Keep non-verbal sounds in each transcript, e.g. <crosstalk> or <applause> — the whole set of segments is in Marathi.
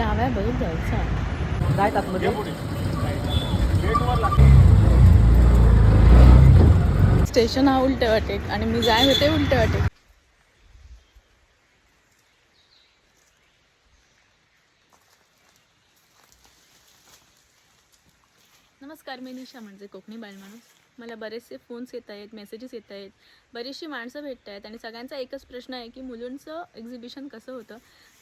डाव्या बघत जायचं काय आतमध्ये स्टेशन हा उलटे वाटेक आणि मी जाय होते उलटे वाटेक नमस्कार मी निशा म्हणजे कोकणी बालमाणूस मला बरेचसे फोन्स येत आहेत मेसेजेस येत आहेत. बरीचशी माणसं भेटत आहेत आणि सगळ्यांचा एकच प्रश्न आहे की मुलुंडचं एक्झिबिशन कसं होतं?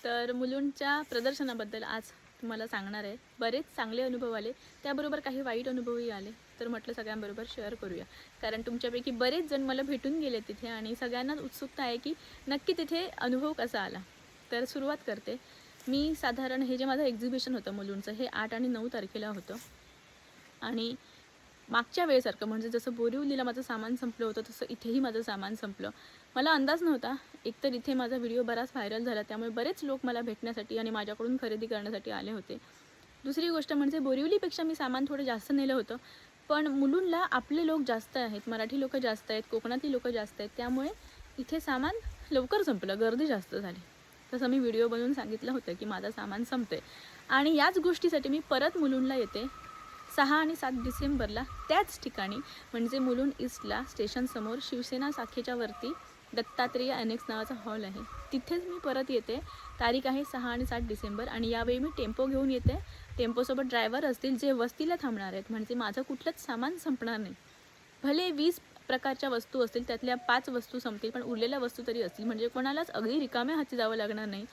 तर मुलुंडच्या प्रदर्शनाबद्दल आज तुम्हाला सांगणार आहे. बरेच चांगले अनुभव आले. त्याबरोबर काही वाईट अनुभवही आले. तर म्हटलं सगळ्यांबरोबर शेअर करूया. कारण तुमच्यापैकी बरेच जण मला भेटून गेले तिथे आणि सगळ्यांनाच उत्सुकता आहे की नक्की तिथे अनुभव कसा आला. तर सुरुवात करते. मी साधारण हे जे माझं एक्झिबिशन होतं मुलुंडचं हे आठ आणि नऊ तारखेला होतं. आणि मागच्या वेळेसारखं म्हणजे जसं बोरिवलीला माझं सामान संपलं होतं तसं इथेही माझं सामान संपलं. मला अंदाज नव्हता. एकतर इथे माझा व्हिडिओ बराच व्हायरल झाला त्यामुळे बरेच लोक मला भेटण्यासाठी आणि माझ्याकडून खरेदी करण्यासाठी आले होते. दुसरी गोष्ट म्हणजे बोरिवलीपेक्षा मी सामान थोडं जास्त नेलं होतं. पण मुलुंडला आपले लोक जास्त आहेत मराठी लोक जास्त आहेत कोकणातली लोक जास्त आहेत त्यामुळे इथे सामान लवकर संपलं गर्दी जास्त झाली. तसं मी व्हिडिओ बनवून सांगितलं होतं की माझं सामान संपते आणि याच गोष्टीसाठी मी परत मुलुंडला येते. सहा आणि सात डिसेंबरला त्याच ठिकाणी म्हणजे मुलुंड ईस्टला स्टेशनसमोर शिवसेना शाखेच्या वरती दत्तात्रेय अनेक्स नावाचा हॉल आहे. तिथेच मी परत येते. तारीख आहे सहा आणि सात डिसेंबर आणि यावेळी मी टेम्पो घेऊन येते. टेम्पोसोबत ड्रायव्हर असतील जे वस्तीला थांबणार आहेत म्हणजे माझं कुठलंच सामान संपणार नाही. भले वीस प्रकारच्या वस्तू असतील त्यातल्या पाच वस्तू संपतील पण उरलेल्या वस्तू तरी असतील म्हणजे कोणालाच अगदी रिकाम्या हाती जावं लागणार नाही.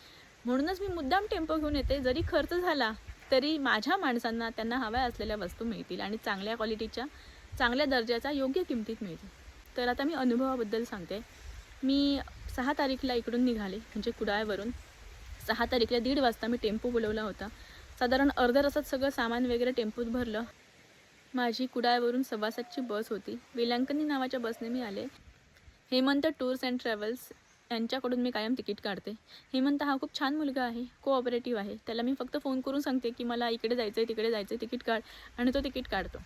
म्हणूनच मी मुद्दाम टेम्पो घेऊन येते. जरी खर्च झाला तरी माझ्या माणसांना त्यांना हव्या असलेल्या वस्तू मिळतील आणि चांगल्या क्वालिटीच्या चांगल्या दर्जाच्या योग्य किमतीत मिळतील. तर आता मी अनुभवाबद्दल सांगते. मी सहा तारीखला इकडून निघाले म्हणजे कुडाळवरून. सहा तारीखला दीड वाजता मी टेम्पो बोलवला होता. साधारण अर्ध्या तासात सगळं सामान वगैरे टेम्पोत भरलं. माझी कुडाळवरून सव्वासातची बस होती. वेलांकनी नावाच्या बसने मी आले. हेमंत टूर्स अँड ट्रॅव्हल्स यांच्याकडून मी कायम तिकीट काढते. हेमंत हा खूप छान मुलगा आहे कोऑपरेटिव्ह आहे. त्याला मी फक्त फोन करून सांगते की मला इकडे जायचं आहे तिकडे जायचं आहे तिकीट काढ आणि तो तिकीट काढतो.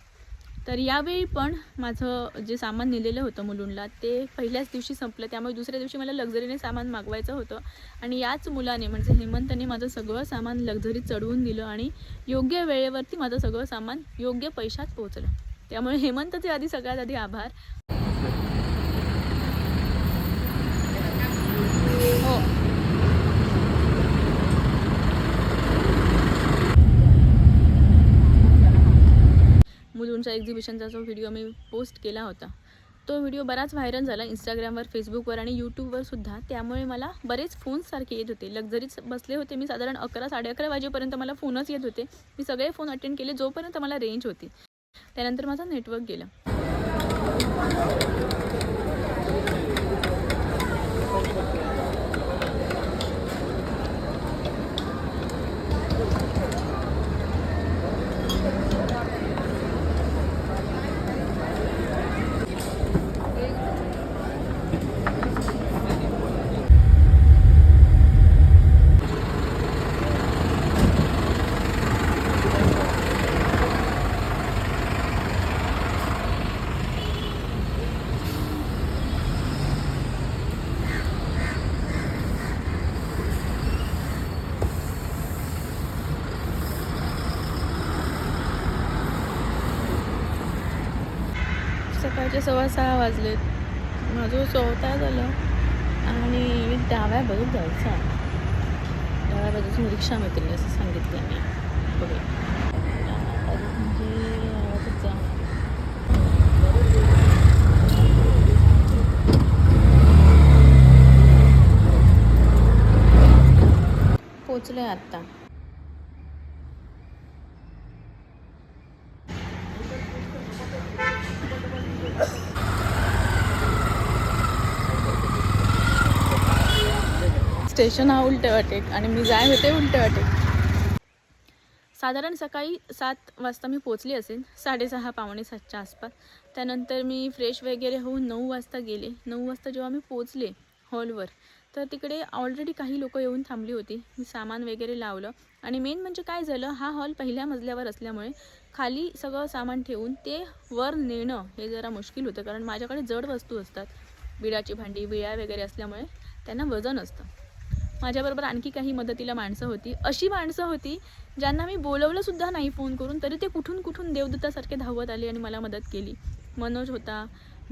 तर यावेळी पण माझं जे सामान नेलेलं होतं मुलुंडला ते पहिल्याच दिवशी संपलं. त्यामुळे दुसऱ्या दिवशी मला लक्झरीने सामान मागवायचं होतं. आणि याच मुलाने म्हणजे हेमंतने माझं सगळं सामान लक्झरीत चढवून दिलं आणि योग्य वेळेवरती माझं सगळं सामान योग्य पैशात पोहोचलं. त्यामुळे हेमंतचे आधी सगळ्यात आधी आभार. हो. मुलुंडच्या एक्झिबिशनचा जो व्हिडिओ मी पोस्ट केला होता तो व्हिडिओ बराच व्हायरल झाला इंस्टाग्रामवर फेसबुकवर आणि यूट्यूबवर सुद्धा. त्यामुळे मला बरेच फोनसारखे येत होते. लक्झरीच बसले होते मी साधारण अकरा साडे अकरा वाजेपर्यंत मला फोनच येत होते. मी सगळे फोन अटेंड केले जोपर्यंत मला रेंज होती. त्यानंतर माझं नेटवर्क गेलं. सकाळचे सव्वा सहा वाजलेत. माझं चौथा झालं. आणि डाव्या बघत जायचं डाव्या बाजूची रिक्षा मिळतील असं सांगितलं मी. बघूया. डाव्या बाजू म्हणजे आवाजच आत्ता स्टेशन हा उलटे वाटेक आणि मी जाय होते उलटे वाटेक साधारण सकाळी सात वाजता मी पोचली असेल साडेसहा पावणे सातच्या आसपास. त्यानंतर मी फ्रेश वगैरे होऊन नऊ वाजता गेले. नऊ वाजता जेव्हा मी पोचले हॉलवर तर तिकडे ऑलरेडी काही लोक येऊन थांबली होती. मी सामान वगैरे लावलं आणि मेन म्हणजे काय झालं हा हॉल पहिल्या मजल्यावर असल्यामुळे खाली सगळं सामान ठेवून ते वर नेणं हे जरा मुश्किल होतं कारण माझ्याकडे जड वस्तू असतात. बिडाची भांडी बिळ्या वगैरे असल्यामुळे त्यांना वजन असतं. माझ्याबरोबर आणखी काही मदतीला माणसं होती. अशी माणसं होती ज्यांना मी बोलवलंसुद्धा नाही फोन करून तरी ते कुठून कुठून देवदूतासारखे धावत आले आणि मला मदत केली. मनोज होता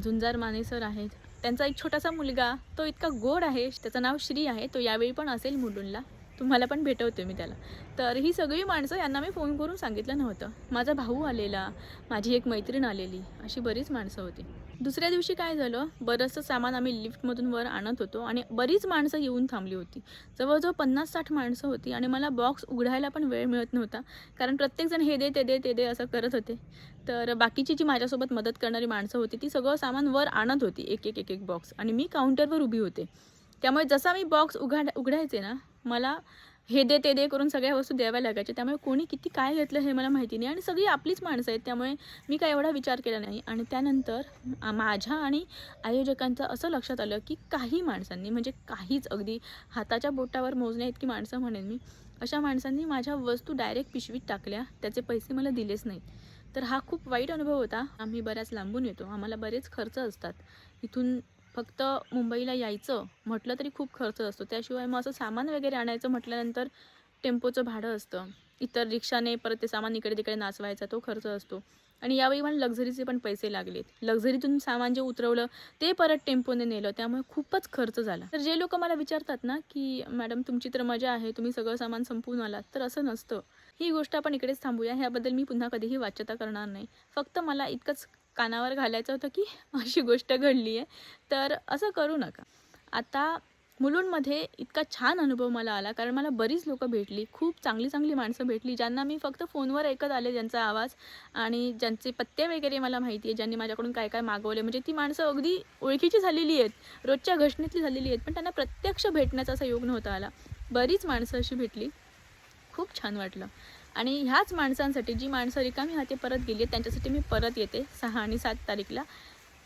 झुंजार माने सर आहेत. त्यांचा एक छोटासा मुलगा तो इतका गोड आहे त्याचं नाव श्री आहे तो यावेळी पण असेल मुलुंडला. तुम्हाला पण भेटवते मी त्याला. तर ही सगळी माणसं यांना मी फोन करून सांगितलं नव्हतं. माझा भाऊ आलेला माझी एक मैत्रीण आलेली अशी बरीच माणसं होती. दुसऱ्या दिवशी काय झालं बरंचसं सामान आम्ही लिफ्टमधून वर आणत होतो आणि बरीच माणसं येऊन थांबली होती. जवळजवळ पन्नास साठ माणसं होती आणि मला बॉक्स उघडायला पण वेळ मिळत नव्हता कारण प्रत्येकजण हे दे ते दे ते दे असं करत होते. तर बाकीची जी माझ्यासोबत मदत करणारी माणसं होती ती सगळं सामान वर आणत होती एक एक एक एक बॉक्स आणि मी काउंटरवर उभी होते. त्यामुळे जसा मी बॉक्स उघाड उघडायचे ना मला हे दे ते दे करून सगळ्या वस्तू द्याव्या लागायच्या. त्यामुळे कोणी किती काय घेतलं हे मला माहिती नाही. आणि सगळी आपलीच माणसं आहेत. त्यामुळे मी काय एवढा विचार केला नाही. आणि त्यानंतर माझ्या आणि आयोजकांचं असं लक्षात आलं की काही माणसांनी म्हणजे काहीच अगदी हाताच्या बोटावर मोजण्या इतकी माणसं म्हणेन मी अशा माणसांनी माझ्या वस्तू डायरेक्ट पिशवीत टाकल्या. त्याचे पैसे मला दिलेच नाहीत. तर हा खूप वाईट अनुभव होता. आम्ही बऱ्याच लांबून येतो. आम्हाला बरेच खर्च असतात. इथून फक्त मुंबईला यायचं म्हटलं तरी खूप खर्च असतो. त्याशिवाय मग असं सामान वगैरे आणायचं म्हटल्यानंतर टेम्पोचं भाडं असतं. इतर रिक्षाने परत ते सामान इकडे तिकडे नाचवायचा तो खर्च असतो. आणि यावेळी मला लक्झरीचे पण पैसे लागलेत. लक्झरीतून सामान जे उतरवलं ते परत टेम्पोने नेलं. त्यामुळे खूपच खर्च झाला. तर जे लोक मला विचारतात ना की मॅडम तुमची तर मजा आहे तुम्ही सगळं सामान संपवून आलात. तर असं नसतं. ही गोष्ट आपण इकडेच थांबूया. ह्याबद्दल मी पुन्हा कधीही वाच्यता करणार नाही. फक्त मला इतकंच कानावर घालायचं होतं की <laughs> अशी गोष्ट घडली आहे. तर असं करू नका. आता मुलुंडमध्ये इतका छान अनुभव मला आला कारण मला बरीच लोकं भेटली खूप चांगली चांगली माणसं भेटली ज्यांना मी फक्त फोनवर ऐकत आले ज्यांचा आवाज आणि ज्यांचे पत्ते वगैरे मला माहिती आहे ज्यांनी माझ्याकडून काय काय मागवले. म्हणजे ती माणसं अगदी ओळखीची झालेली आहेत रोजच्या घटनेतली झालेली आहेत पण त्यांना प्रत्यक्ष भेटण्याचा असा योग नव्हता आला. बरीच माणसं अशी भेटली. खूप छान वाटलं. आणि ह्याच माणसांसाठी जी माणसं रिकामी हाती परत गेली आहेत त्यांच्यासाठी मी परत येते सहा आणि सात तारीखला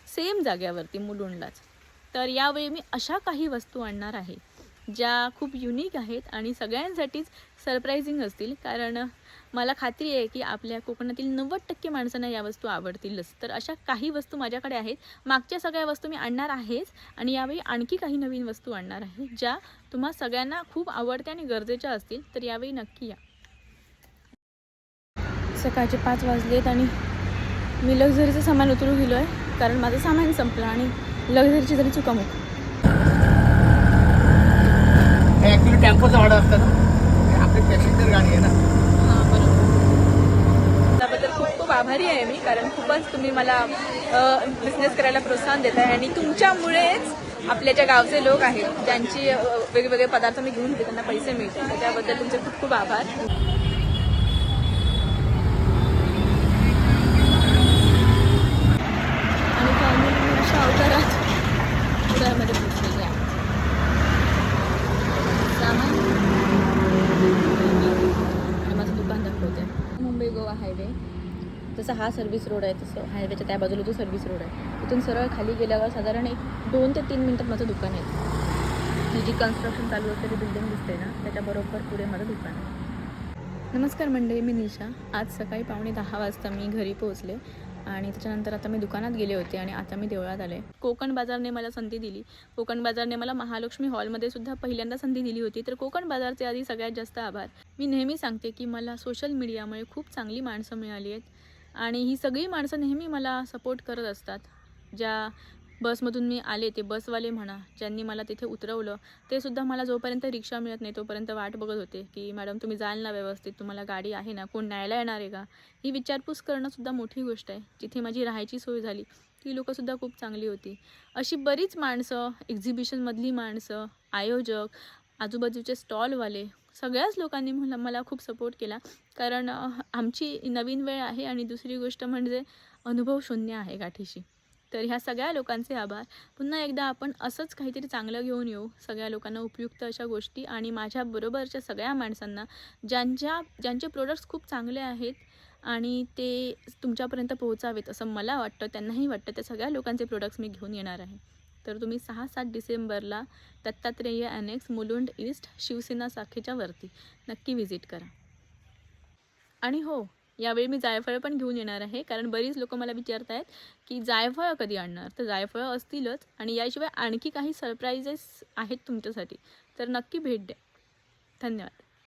सेम जाग्यावरती मुलुंडलाच. तर यावेळी मी अशा काही वस्तू आणणार आहे ज्या खूप युनिक आहेत आणि सगळ्यांसाठीच सरप्रायझिंग असतील. कारण मला खात्री आहे की आपल्या कोकणातील नव्वद टक्के माणसांना या वस्तू आवडतीलच. तर अशा काही वस्तू माझ्याकडे आहेत. मागच्या सगळ्या वस्तू मी आणणार आहेच आणि यावेळी आणखी काही नवीन वस्तू आणणार आहे ज्या तुम्हा सगळ्यांना खूप आवडत्या आणि गरजेच्या असतील. तर यावेळी नक्की या. सकाळचे पाच वाजलेत आणि मी लक्झरीचं सामान उतरू गेलो आहे कारण माझं सामान संपलं आणि लक्झरीची जरी चुकामुक हे ऍक्च्युली टेम्पोचं भाडं असतं ना? हे आपली पॅसेंजर गाडी आहे ना? हां बरोबर. त्याबद्दल खूप खूप आभारी आहे मी कारण खूपच तुम्ही मला बिझनेस करायला प्रोत्साहन देत आहे आणि तुमच्यामुळेच आपल्या ज्या गावचे लोक आहेत ज्यांची वेगवेगळे पदार्थ मी घेऊन येते त्यांना पैसे मिळते तर त्याबद्दल तुमचे खूप खूप आभार आणि फॅमिली मी अशा अवतारात उद्यामध्ये पोचलेली आहे सामान आणि माझं दुकान दाखवते मुंबई गोवा हायवे जसा हा सर्व्हिस रोड आहे तसं. हायवेच्या त्या बाजूला जो सर्व्हिस रोड आहे. तिथून सरळ खाली गेल्यावर साधारण एक दोन ते तीन मिनटात माझं दुकान आहे. ही जी कन्स्ट्रक्शन चालू असलेली बिल्डिंग दिसते ना त्याच्याबरोबर पुढे माझं दुकान आहे. नमस्कार मंडळी मी निशा. आज सकाळी पावणे दहा वाजता मी घरी पोहोचले आणि त्याच्यानंतर आता मी दुकानात गेले होते आणि आता मी देवळात आले. कोकण बाजारने मला संधी दिली. कोकण बाजारने मला महालक्ष्मी हॉलमध्ये सुद्धा पहिल्यांदा संधी दिली होती. तर कोकण बाजारचे आधी सगळ्यात जास्त आभार. मी नेहमी सांगते की मला सोशल मीडियामुळे खूप चांगली माणसं मिळाली आहेत. आणि ही सगळी माणसं नेहमी मला सपोर्ट करत असतात. ज्या बसमधून मी आले ते बसवाले म्हणा ज्यांनी मला तिथे उतरवलं ते सुद्धा मला जोपर्यंत रिक्षा मिळत नाही तोपर्यंत वाट बघत होते की मॅडम तुम्ही जाल ना व्यवस्थित? तुम्हाला गाडी आहे ना? कोण न्यायला येणार आहे का? ही विचारपूस करणंसुद्धा मोठी गोष्ट आहे. जिथे माझी राहायची सोय झाली ती लोकंसुद्धा खूप चांगली होती. अशी बरीच माणसं एक्झिबिशनमधली माणसं आयोजक आजूबाजूचे स्टॉलवाले सगळ्याच लोकांनी मला मला खूप सपोर्ट केला. कारण आमची नवीन वेळ आहे आणि दुसरी गोष्ट म्हणजे अनुभव शून्य आहे गाठीशी. तर ह्या सगळ्या लोकांचे आभार. पुन्हा एकदा आपण असंच काहीतरी चांगलं घेऊन येऊ सगळ्या लोकांना उपयुक्त अशा गोष्टी आणि माझ्याबरोबरच्या सगळ्या माणसांना ज्यांच्या ज्यांचे प्रोडक्ट्स खूप चांगले आहेत आणि ते तुमच्यापर्यंत पोहोचावेत असं मला वाटतं त्यांनाही वाटतं त्या सगळ्या लोकांचे प्रोडक्ट्स मी घेऊन येणार आहे. तर तुम्ही सहा सात डिसेंबरला दत्तात्रेय अनेक्स मुलुंड ईस्ट शिवसेना शाखेच्या वरती नक्की व्हिजिट करा. आणि हो यावेळी मी जायफळं पण घेऊन येणार आहे कारण बरीच लोक मला विचारत आहेत की जायफळं कधी आणणार? तर जायफळं असतीलच आणि याशिवाय आणखी काही सरप्राईजेस आहेत तुमच्यासाठी तर नक्की भेट द्या. धन्यवाद.